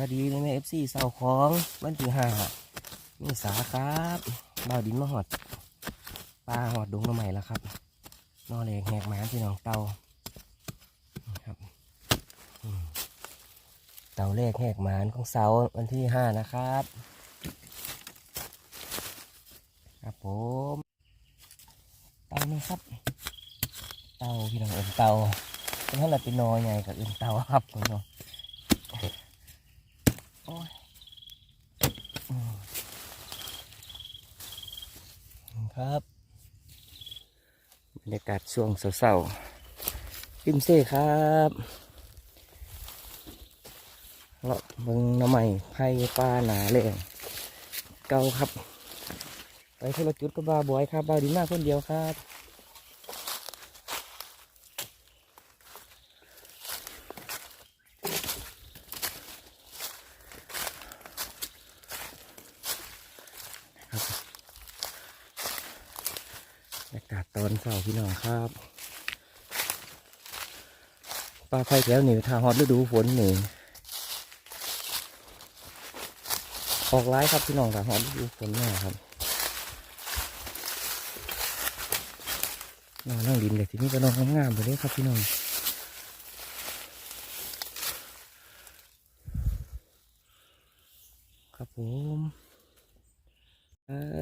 วัสดีแม่แม่เอฟซีเสาของวันที่ห้ามีสาครับบ่าวดินมาหอดปลาหอดดงมาใหม่แล้วครับนอเล็กแหกหมาพี่หนองเตาครับเตาเลขแหกหมานของเสาวันที่ห้านะครับ ครับผมเตานี่ครับ เตาพี่น้องเอินเตาเป็นท่าไหร่เป็นนอใหญ่กับเอินเตาครับพี่น้อง โอ้ยอืม ครับบรรยากาศช่วงเศร้าๆริมเซ่ครับเลาะเบิงน้ำใหม่ไผ่ปลาหนาเลยเก่าครับ ไปคนละจุดก็บ้าบอยครับบ้าดีมากคนเดียวครับ บรรยากาศตอนเช้าพี่น้องครับปลาไฟแถวนี่ทางฮอตฤดูฝนนี่ออกร้ายครับพี่น้องทางฮอตฤดูฝนแน่ครับนอนนั่งดินเลยทีนี้ก็นอนงามๆไปเลยครับพี่น้องครับผม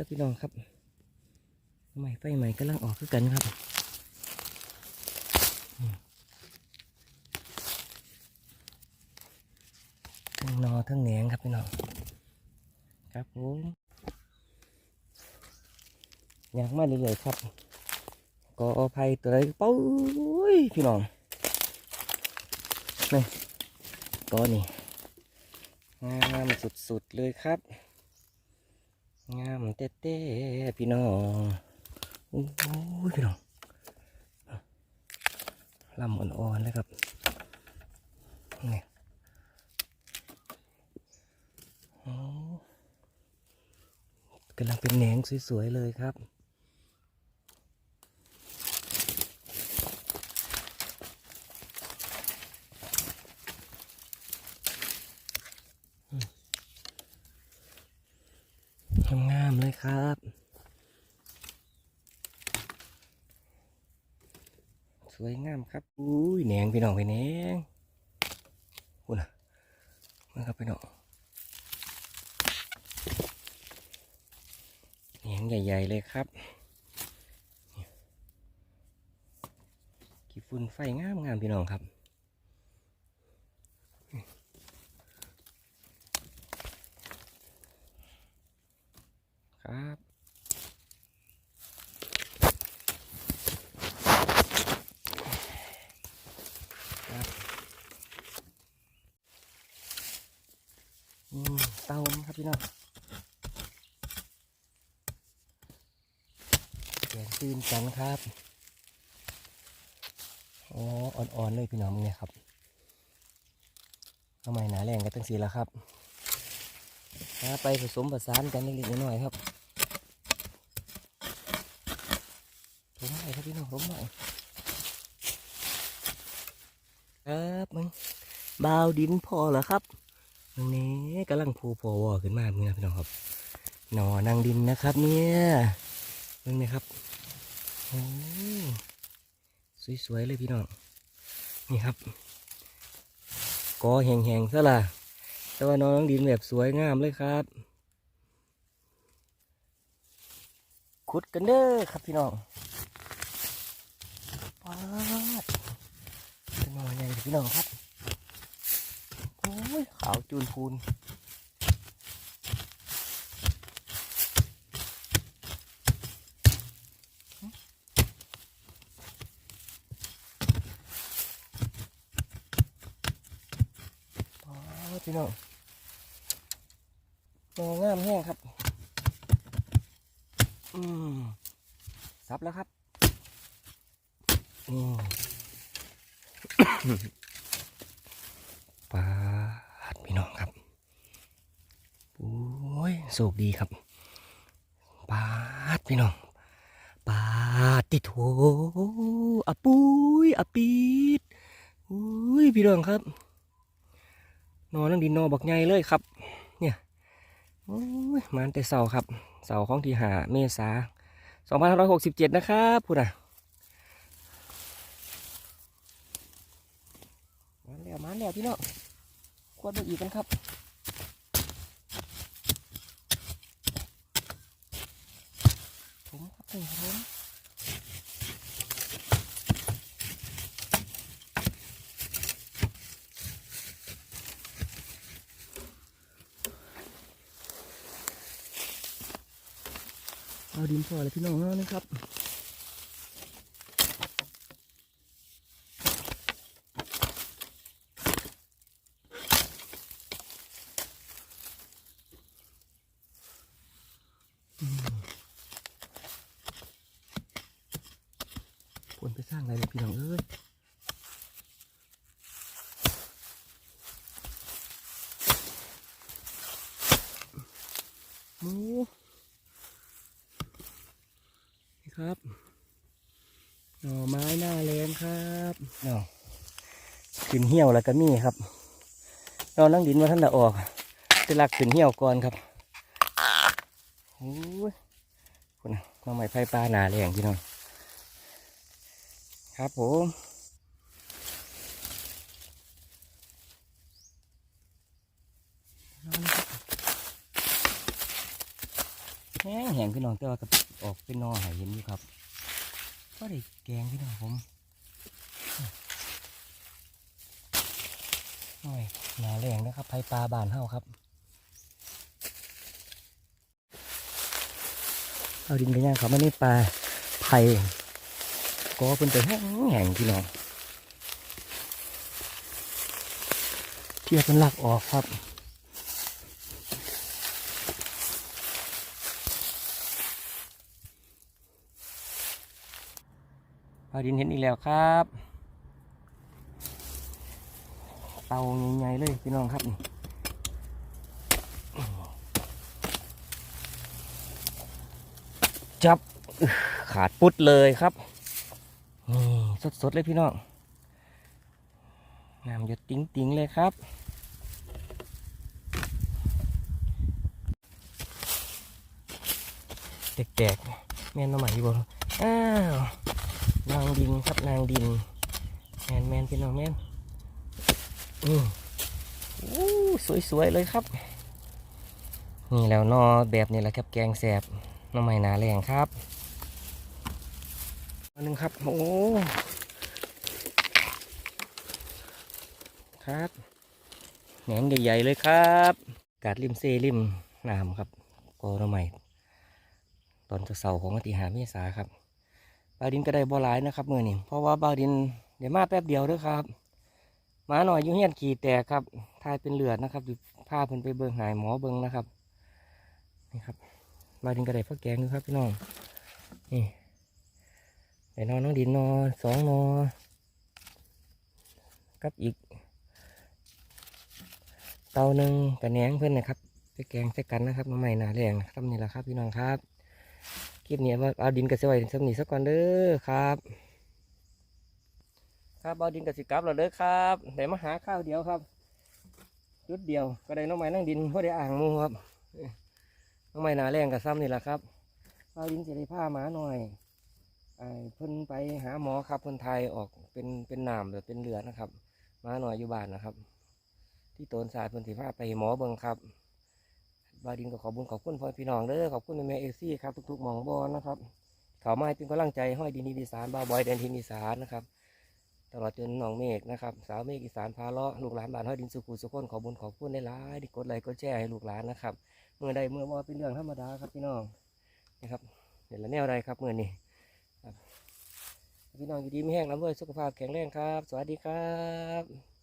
พี่น้องครับ ใหม่ไฟใหม่กำลังออกคือกันครับทั้งนอทั้งแหนงครับพี่น้องครับผมอยากมาเรื่อยๆครับก็อภัยตัวไหนปุ้ยพี่น้องนี่ก็นี่งามสุดๆเลยครับ งามเต้ๆพี่น้อง โอ้ยพี่น้องลำอ่อนๆเลยครับนี่กำลังเป็นแหนงสวย ๆ เลยครับงามๆเลยครับ สวยงามครับอุ้ยแหนงพี่น้องไปแหนงพูดนะมาครับพี่น้องแหนงใหญ่ ๆ เลยครับกี่ฝุ่นไฟงามงามพี่น้องครับครับ เตาครับพี่น้องแกงตื่นกันครับอ๋ออ่อนๆเลยพี่น้องเนี่ยครับทำไมหนาแรงกันตั้งสีแล้วครับหาไปผสมผสานกันเล็กๆน้อยๆครับล้มหน่อยครับพี่น้องล้มหน่อยครับมึงบาวดินพอเหรอครับ ตรงนี้กำลังพูพอวอขึ้นมาเมื่อพี่น้องครับหนอนางดินนะครับ เนี่ยมึงนะครับโอ้สวยๆเลยพี่น้องนี่ครับกอแห้งๆซะล่ะแต่ว่านอนางดินแบบสวยงามเลยครับขุดกันเด้อครับพี่น้องปาดเป็นหนอนใหญ่พี่น้องครับ ขาวจูนพูนอ๋อพี่น้องโงามแห้งครับ อืมซับแล้วครับ อืม ปาดพี่น้องครับ โอ้ย โชคดีครับปาดพี่น้องปาดติโถอะปุ้ยอะปีดอุ้ยพี่น้องครับ นอนนั่งดินนอบักใหญ่เลยครับ เนี่ยโอ้ยมันแต่เสาครับ เสาของที่หาเมษา2567 นะครับพูดนะมาแล้วมาแล้วพี่น้องควรไปอีกกันครับ ผมครับผมผมเอาดินพอเลยพี่น้องนะครับ ไปสร้างไรเลยพี่น้องเอ้ยหมูนี่ครับหน่อไม้หน้าแรงครับเนาะขึ้นเหี่ยวแล้วก็มีครับเรานั่งดินมาท่านละออกจะลักขึ้นเหี่ยวก่อนครับโอ้ยคนมาใหม่ไฟปลาหนาแรงพี่น้อง ครับผมแห้งแห้งพี่น้องแต่ว่าก็ออกเป็นนอหายเห็นอยู่ครับก็ได้แกงพี่น้องผมโอ้ยหนาแรงนะครับไผปลาบานเฮาครับเอาดินไปย่างเขาไม่ได้ปลาไผ่ ก็เป็นแต่แห้งแห้งพี่น้องเทียบเป็นหลักออกครับพาดินเห็นอีกแล้วครับ เตาใหญ่ๆเลยพี่น้องครับจับขาดปุ๊ดเลยครับ สดๆเลยพี่น้องน้ำหยดติ๋งๆเลยครับแตกๆแม่นมาใหม่อยู่บ่อ้าวนางดินครับนางดินแมนแมนพี่น้องแมนอืมอู้สวยๆเลยครับ นี่แล้วนอแบบนี้แหละครับแกงแสบน้อไม้หนาแรงครับ อันหนึงครับ โอ้ครับแหนงใหญ่ๆเลยครับ กาดริมเซริมน้ำครับกอหน้อไม้ตอนเสาร์ของวันที่หาเมษาครับบาดินก็ได้บ่หลายนะครับมือนี่เพราะว่าบาดินเดี๋ยวมาแป๊บเดียวเด้อครับมาหน่อยอยุ่เฮียนขี่แตกครับทายเป็นเลือดนะครับอยู่พาเพิ่นไปเบิ่งหายหมอเบิ่งนะครับนี่ครับบาดินก็ได้พ่อแกงอยู่ครับพี่น้องนี่ ได้นอนน้องดินนอนสองนอกับอีก เตาหนึ่งกับแหนงเพื่อนนะครับไปแกงใส่กันนะครับมาใหม่หนาแรงนะครับนี่แหละครับพี่น้องครับคลิปนี้ว่าเอาดินกับเสว้สำนีสักก่อนเด้อครับ ครับเอาดินกับสิกับแล้วเด้อครับได้มาหาข้าวเดียวครับจุดเดียวก็ได้น้องไม้นั่งดินพ่อได้อ่างมูครับน้องไม้หนาแรงกับซ้ำนี่แหละครับเอาดินจะได้ผ้าหมาหน่อย เพิ่นไปหาหมอครับเพิ่นไทยออกเป็นเป็นหนามแบบเป็นเลือดนะครับ มาหน่อยอยู่บ้านนะครับ ที่โตนสายเพิ่นสิพาไปหมอเบิ่งครับบาดินก็ขอบุญขอบคุณพ่อพี่น้องเด้อขอบคุณแม่เอซี่ครับทุกๆหมองบอลนะครับเขามาให้เป็นกำลังใจห้อยดินอีสานบ่าวบอยแดนทินอีสานนะครับ ตลอดจนน้องเมฆนะครับ สาวเมฆอีสานพาเลาะลูกหลานบ้านห้อยดินสุขุสุขนขอบุญขอบคุณได้หลายที่กดไลค์กดแชร์ให้ลูกหลานนะครับเมื่อใดเมื่อว่าเป็นเรื่องธรรมดาครับพี่น้องนะครับเดี๋ยวละแนวใดครับเมื่อนี้ พี่น้องอยู่ดีไม่แห้งน้ำด้วยสุขภาพแข็งแรงครับ สวัสดีครับ